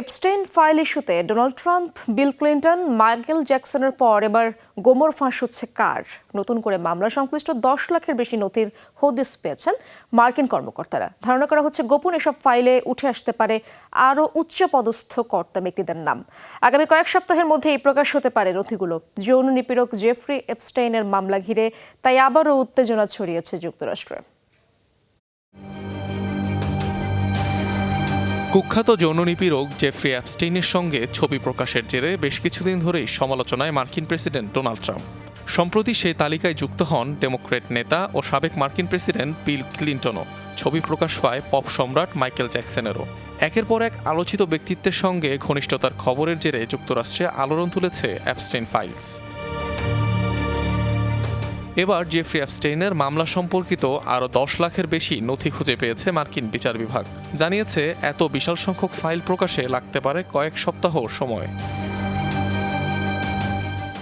Epstein file ইস্যুতে Donald Trump Bill Clinton Michael জ্যাকসনের পর এবার গোমর ফাঁস হচ্ছে কার? নতুন করে মামলা সংশ্লিষ্ট দশ লাখের বেশি নথির হদিস পেয়েছেন মার্কিন কর্মকর্তারা। ধারণা করা হচ্ছে গোপন এসব ফাইলে উঠে আসতে পারে আরও উচ্চ পদস্থ কর্তা ব্যক্তিদের নাম। আগামী কয়েক সপ্তাহের মধ্যে এই প্রকাশ হতে পারে নথিগুলো। যৌন নিপীড়ক জেফ্রি এপস্টেইনের মামলা ঘিরে তাই আবারও উত্তেজনা ছড়িয়েছে যুক্তরাষ্ট্রে। কুখ্যাত যৌন নিপীড়ক জেফ্রি অ্যাপস্টেইনের সঙ্গে ছবি প্রকাশের জেরে বেশ কিছুদিন ধরেই সমালোচনায় মার্কিন প্রেসিডেন্ট ডোনাল্ড ট্রাম্প। সম্প্রতি সেই তালিকায় যুক্ত হন ডেমোক্রেট নেতা ও সাবেক মার্কিন প্রেসিডেন্ট বিল ক্লিন্টনও। ছবি প্রকাশ পায় পপ সম্রাট মাইকেল জ্যাকসনেরও। একের পর এক আলোচিত ব্যক্তিত্বের সঙ্গে ঘনিষ্ঠতার খবরের জেরে যুক্তরাষ্ট্রে আলোড়ন তুলেছে অ্যাপস্টেইন ফাইলস। এবার জেফ্রি অ্যাপস্টেইনের মামলা সম্পর্কিত আরও দশ লাখের বেশি নথি খুঁজে পেয়েছে মার্কিন বিচার বিভাগ। জানিয়েছে, এত বিশাল সংখ্যক ফাইল প্রকাশে লাগতে পারে কয়েক সপ্তাহ সময়।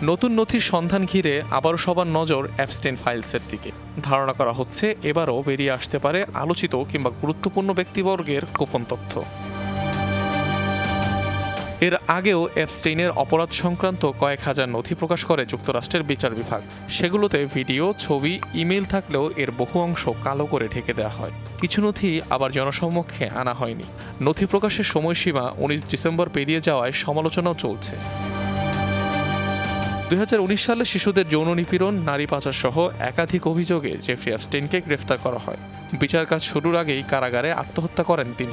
নতুন নথির সন্ধান ঘিরে আবারও সবার নজর অ্যাপস্টেইন ফাইলসের দিকে। ধারণা করা হচ্ছে, এবারও বেরিয়ে আসতে পারে আলোচিত কিংবা গুরুত্বপূর্ণ ব্যক্তিবর্গের গোপন তথ্য। এর আগেও অ্যাপস্টেইনের অপরাধ সংক্রান্ত কয়েক হাজার নথি প্রকাশ করে যুক্তরাষ্ট্রের বিচার বিভাগ। সেগুলোতে ভিডিও, ছবি ইমেল থাকলেও এর বহু অংশ কালো করে ঢেকে দেওয়া হয়। কিছু নথি আবার জনসম্মুখে আনা হয়নি। নথি প্রকাশের সময়সীমা উনিশ ডিসেম্বর পেরিয়ে যাওয়ায় সমালোচনাও চলছে। দু হাজার উনিশ সালে শিশুদের যৌন নিপীড়ন, নারী পাচার সহ একাধিক অভিযোগে জেফ্রি গ্রেফতার করা হয়। বিচার কাজ শুরুর আগেই কারাগারে আত্মহত্যা করেন তিনি।